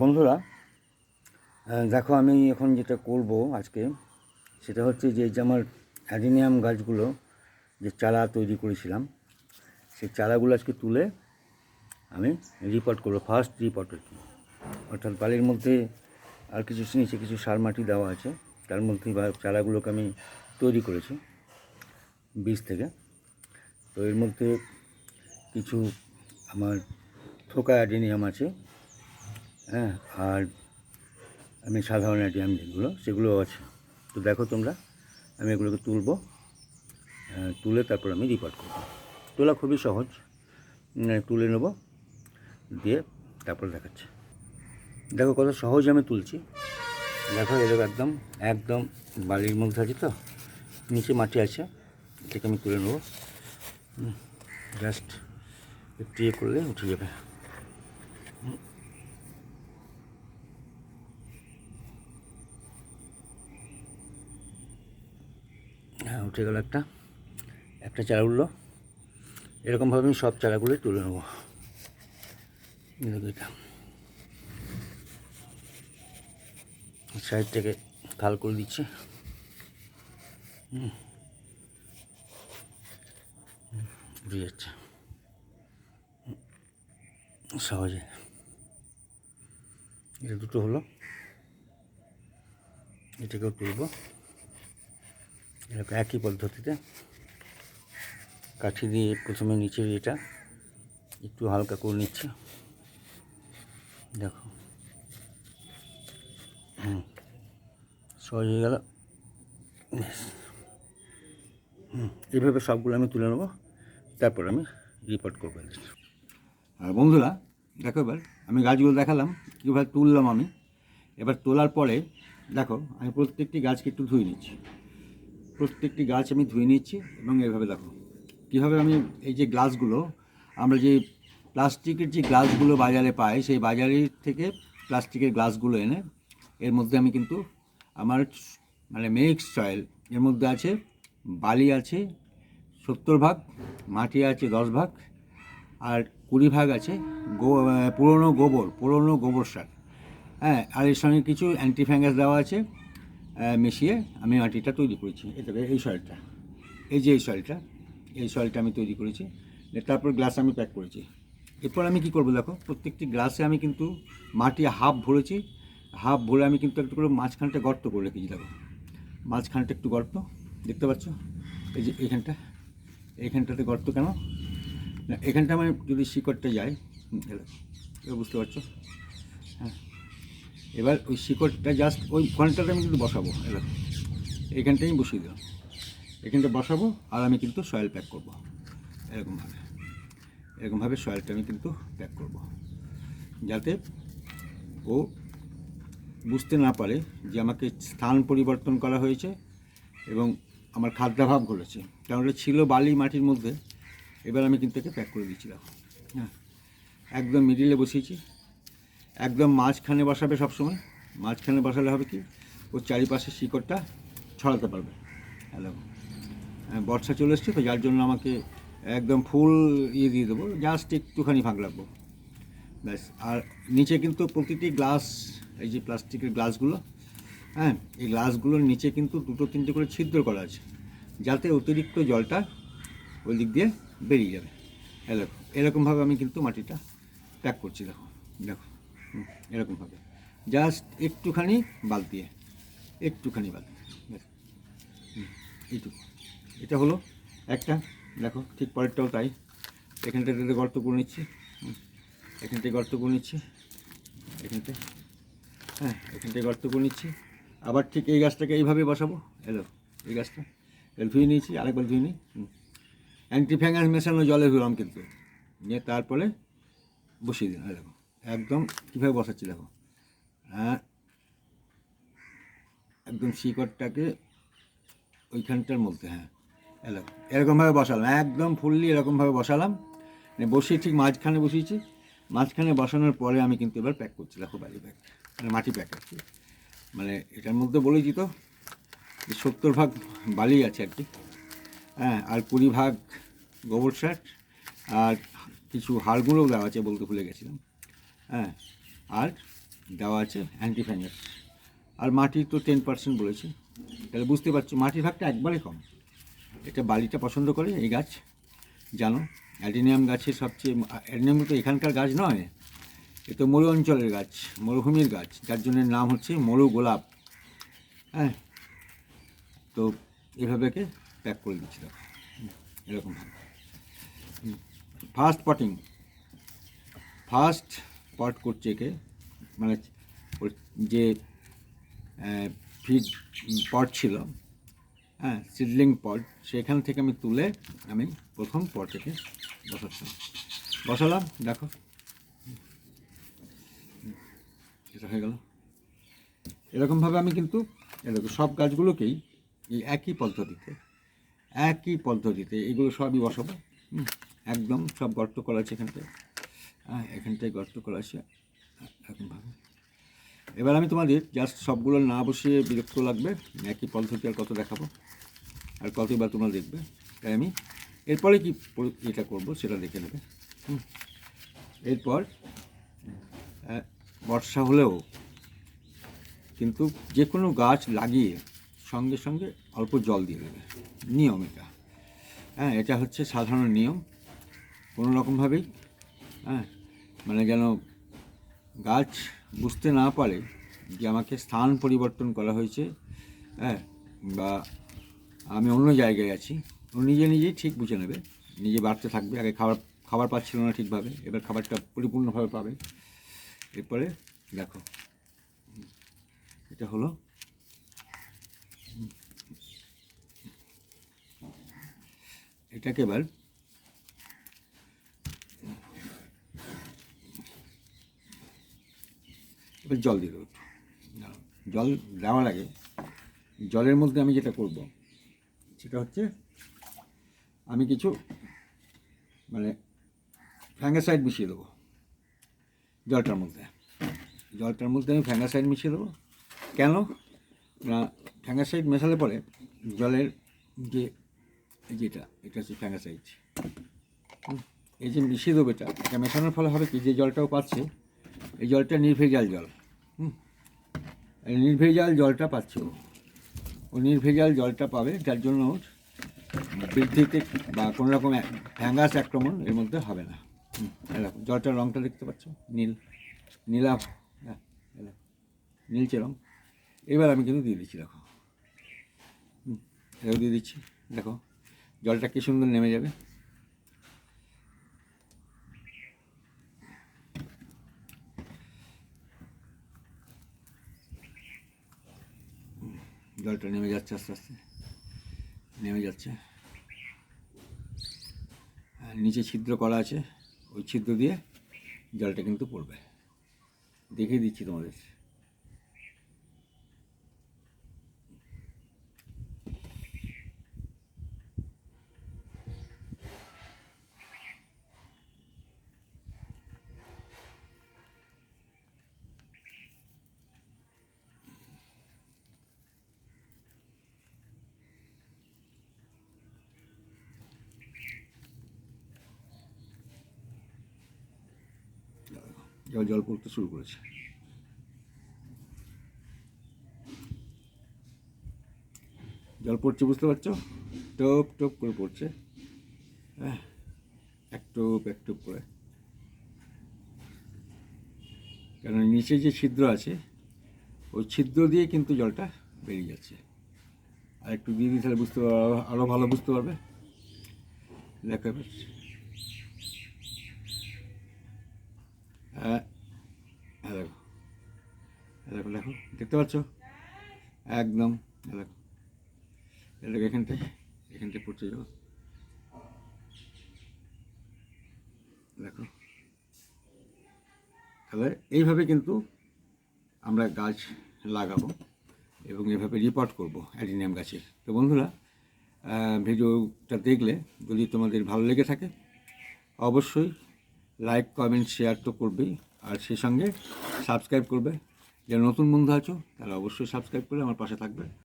বন্ধুরা দেখো আমি এখন যেটা করব আজকে, সেটা হচ্ছে যে যে আমার অ্যাডিনিয়াম গাছগুলো যে চারা তৈরি করেছিলাম, সেই চারাগুলো আজকে তুলে আমি রিপোর্ট করব ফার্স্ট রিপোর্ট আর কি। অর্থাৎ বালির মধ্যে আর কিছু নিচে কিছু সার মাটি দেওয়া আছে, তার মধ্যে চারাগুলোকে আমি তৈরি করেছি, বীজ থেকে। তো এর মধ্যে কিছু আমার থোকা অ্যাডিনিয়াম আছে হ্যাঁ আর আমি সাধারণ অ্যাডিয়াম যেগুলো সেগুলোও আছে। তো দেখো তোমরা আমি এগুলোকে তুলবো আহ, তুলে তারপর আমি রিপোর্ট করব। তোলা খুবই সহজ। তুলে নেব দিয়ে তারপর দেখাচ্ছি। দেখো কত সহজ আমি তুলছি। দেখো এরকম একদম একদম বালির মধ্যে আছে তো নিচে মাটি আছে এটাকে আমি তুলে নেব। জাস্ট একটু ইয়ে করলে উঠে যাবে। হ্যাঁ উঠে গেল একটা। একটা চারা উঠল। এরকমভাবে আমি সব চারাগুলোই তুলে নেব। এটা। সাইড থেকে খাল করে দিচ্ছি। উঠে যাচ্ছে। সহজে। এটা দুটো হলো। এটাকেও তুলবো। এরকম একই পদ্ধতিতে কাঠি দিয়ে প্রথমে নিচের এটা একটু হালকা করে নিচ্ছে। দেখো। হুম। সহজ হয়ে গেল। হুম এইভাবে সবগুলো আমি তুলে নেব। তারপর আমি রিপোর্ট করব। আর বন্ধুরা, দেখো এবার আমি গাছগুলো দেখালাম কীভাবে তুললাম আমি। এবার তোলার পরে দেখো, আমি প্রত্যেকটি গাছকে একটু ধুয়ে নিচ্ছি। প্রত্যেকটি গাছ আমি ধুয়ে নিচ্ছি এবং এভাবে দেখো, কীভাবে আমি এই যে গ্লাসগুলো, আমরা যে প্লাস্টিকের যে গ্লাসগুলো বাজারে পাই, সেই বাজারের থেকে প্লাস্টিকের গ্লাসগুলো এনে, এর মধ্যে আমি কিন্তু আমার মানে মিক্স সয়েল এর মধ্যে আছে বালি আছে, সত্তর ভাগ, মাটি আছে দশ ভাগ, আর কুড়ি ভাগ আছে গো পুরনো গোবর পুরনো গোবর সার। হ্যাঁ আর এর সঙ্গে কিছু অ্যান্টিফ্যাঙ্গাস দেওয়া আছে। মিশিয়ে আমি মাটিটা তৈরি করেছি। এটা এই সয়েলটা এই যে এই সয়েলটা এই সয়েলটা আমি তৈরি করেছি। তারপর গ্লাস আমি প্যাক করেছি। এরপর আমি কি করব দেখো, প্রত্যেকটি গ্লাসে আমি কিন্তু মাটি হাফ ভরেছি। হাফ ভরে আমি কিন্তু একটু করে মাঝখানটা গর্ত করে রেখেছি, দেখো। মাঝখানটা একটু গর্ত, দেখতে পাচ্ছ? এই যে এইখানটা এইখানটাতে গর্ত কেন? না, এখানটা মানে যদি শিকড়টা এবার বুঝতে পারছ? হ্যাঁ। এবার ওই শিকড়টা জাস্ট ওই ঘন্টাটা আমি কিন্তু বসাবো এবার এইখানটাই আমি বসিয়ে দিলাম। এখানটা বসাবো আর আমি কিন্তু সয়েল প্যাক করব। এরকমভাবে। এরকমভাবে সয়েলটা আমি কিন্তু প্যাক করব। যাতে ও বুঝতে না পারে যে আমাকে স্থান পরিবর্তন করা হয়েছে এবং আমার খাদ্যাভাব ঘটেছে। কারণ ওটা ছিল বালি মাটির মধ্যে। এবার আমি কিন্তু একে প্যাক করে দিয়েছিলাম হ্যাঁ। একদম মিডিলে বসিয়েছি। একদম মাঝখানে বসাবে সবসময়। মাঝখানে বসালে হবে কি? ওর চারিপাশে শিকড়টা ছড়াতে পারবে। হ্যালো। হ্যাঁ, বর্ষা চলে এসছে তো যার জন্য আমাকে একদম ফুল ইয়ে দিয়ে দেবো। জাস্ট একটুখানি ফাঁক লাগবো। ব্যাস আর নিচে কিন্তু প্রতিটি গ্লাস এই যে প্লাস্টিকের গ্লাসগুলো হ্যাঁ এই গ্লাসগুলোর নিচে কিন্তু দুটো তিনটে করে ছিদ্র করা আছে যাতে অতিরিক্ত জলটা ওই দিক দিয়ে বেরিয়ে যাবে। এরকম এরকমভাবে আমি কিন্তু মাটিটা প্যাক করছি দেখো। দেখো। হুম, এরকমভাবে জাস্ট একটুখানি বাল দিয়ে একটুখানি। হুম, এইটুকু। এটা হলো একটা দেখো ঠিক পরেরটাও তাই। এখানটাতে গর্ত করে নিচ্ছি। এখানটায় গর্ত করে নিচ্ছি। এখানটায় হ্যাঁ এখানটায় গর্ত করে নিচ্ছি। আবার ঠিক এই গাছটাকে এইভাবে বসাবো। এলো এই গাছটা। এল ধুয়ে নিয়েছি আরেকবার ধুয়ে নিই। অ্যান্টি ফ্যাঙ্গাস মেশানো জলে ধুলাম কিন্তু। নিয়ে তারপরে বসিয়ে এই দেখো। একদম কীভাবে বসাচ্ছি দেখো? হ্যাঁ একদম শিকড়টাকে ওইখানটার মধ্যে হ্যাঁ। এরকমভাবে বসালাম, একদম ফুললি এরকমভাবে বসালাম। মানে বসিয়ে ঠিক মাঝখানে বসিয়েছি। মাঝখানে বসানোর পরে আমি কিন্তু এবার প্যাক করছি, দেখো বালি প্যাক মানে মাটি প্যাক করছি। মানে এটার মধ্যে বলেছি তো, যে সত্তর ভাগ বালি আছে আর কি। হ্যাঁ আর কুড়ি ভাগ গোবর সার, আর কিছু হাড়গুঁড়োও দেওয়া আছে বলতে ভুলে গেছিলাম। হ্যাঁ আর দেওয়া আছে অ্যান্টি ফাঙ্গাস আর মাটি তো টেন পার্সেন্ট বলেছে। তাহলে বুঝতে পারছ মাটির ভাগটা একবারে কম। এটা বালিটা পছন্দ করে এই গাছ জানো? অ্যাডিনিয়াম গাছের সবচেয়ে অ্যাডিনিয়াম তো এখানকার গাছ নয় এ তো মরু অঞ্চলের গাছ মরুভূমির গাছ যার জন্য নাম হচ্ছে মরু গোলাপ। হ্যাঁ তো এভাবেকে প্যাক করে দিচ্ছি দেখো। হুম, এরকম ফার্স্ট পটিং ফার্স্ট পট করছে একে। মানে যে ফিড পট ছিল হ্যাঁ সিডলিং পট সেখান থেকে আমি তুলে আমি প্রথম পটটাকে বসাচ্ছি বসালাম, দেখো। এটা হয়ে গেল। এরকমভাবে আমি কিন্তু এরকম সব গাছগুলোকেই এই একই পদ্ধতিতে একই পদ্ধতিতে এগুলো সবই বসাবো একদম সব গর্ত করা আছে এখানটায় হ্যাঁ এখানটায় গর্ত করা আছে এরকমভাবে এবার আমি তোমাদের জাস্ট সবগুলো না বসিয়ে বিরক্ত লাগবে, একই পদ্ধতি আর কত দেখাবো, আর কতবার তোমরা দেখবে। তাই আমি এরপরে কি এটা করব সেটা দেখে নেবে। হুম। এরপর বর্ষা হলেও কিন্তু যে কোনো গাছ লাগিয়ে সঙ্গে সঙ্গে অল্প জল দিয়ে দেবে। নিয়ম এটা। হ্যাঁ এটা হচ্ছে সাধারণ নিয়ম। কোনো রকমভাবেই হ্যাঁ মানে যেন গাছ বুঝতে না পারে যে আমাকে স্থান পরিবর্তন করা হয়েছে হ্যাঁ বা আমি অন্য জায়গায় আছি। ও নিজে নিজেই ঠিক বুঝে নেবে, নিজে বাড়তে থাকবে, আগে খাবার খাবার পাচ্ছিল না ঠিকভাবে, এবার খাবারটা পরিপূর্ণভাবে পাবে। এরপরে দেখো, এটা হলো এটাকে এবার এবার জল দেবো। জল দেওয়ার আগে জলের মধ্যে আমি যেটা করব, সেটা হচ্ছে আমি কিছু মানে ফ্যাঙ্গাসাইড মিশিয়ে দেবো জলটার মধ্যে। জলটার মধ্যে আমি ফ্যাঙ্গাসাইড মিশিয়ে দেবো। কেন? না, ফ্যাঙ্গাসাইড মেশালে পরে জলের যে যেটা, এটা হচ্ছে ফ্যাঙ্গাসাইড। এই যে মিশিয়ে দেবো এটা এটা মেশানোর ফলে হবে কি? যে জলটাও পাচ্ছে এই জলটা নির্ভেজাল জল। হুম। নির্ভেজাল জলটা পাচ্ছে ও। ও নির্ভেজাল জলটা পাবে যার জন্য ওর বৃদ্ধিতে বা কোনো রকম ফ্যাঙ্গাস আক্রমণ এর মধ্যে হবে না। দেখো, জলটার রঙটা দেখতে পাচ্ছ? নীল নীলা হ্যাঁ, নীলচে রঙ এবার আমি কিন্তু দিয়ে দিচ্ছি দেখো। হুম, এটাও দিয়ে দিচ্ছি দেখো জলটা কি সুন্দর নেমে যাবে। জলটা নেমে যাচ্ছে আস্তে আস্তে। নেমে যাচ্ছে। নিচে ছিদ্র করা আছে, ওই ছিদ্র দিয়ে জলটা কিন্তু পড়বে। দেখিয়ে দিচ্ছি তোমাদের। জল জল পড়তে শুরু করেছে। জল পড়ছে, বুঝতে পারছ? টপ টপ করে পড়ছে। হ্যাঁ এক টোপ এক টোপ করে। কেন নিচে যে ছিদ্র আছে, ওই ছিদ্র দিয়ে কিন্তু জলটা বেরিয়ে যাচ্ছে। আর একটু দিয়ে তাহলে বুঝতে পারবে আরও ভালো বুঝতে পারবে। দেখো এবার হ্যাঁ হ্যাঁ দেখো হ্যাঁ দেখো দেখো দেখতে পাচ্ছ? একদম দেখো দেখো এখানটায় এখানটায় পড়ছে যাব। দেখো, তাহলে এইভাবে কিন্তু আমরা গাছ লাগাবো এবং এভাবে রিপোর্ট করব অ্যাডিনিয়াম গাছের তো বন্ধুরা ভিডিওটা দেখলে যদি তোমাদের ভালো লেগে থাকে, অবশ্যই লাইক কমেন্ট শেয়ার তো করবেই। আর সেই সঙ্গে সাবস্ক্রাইব করবে। যারা নতুন বন্ধু আছো, তারা অবশ্যই সাবস্ক্রাইব করে আমার পাশে থাকবে।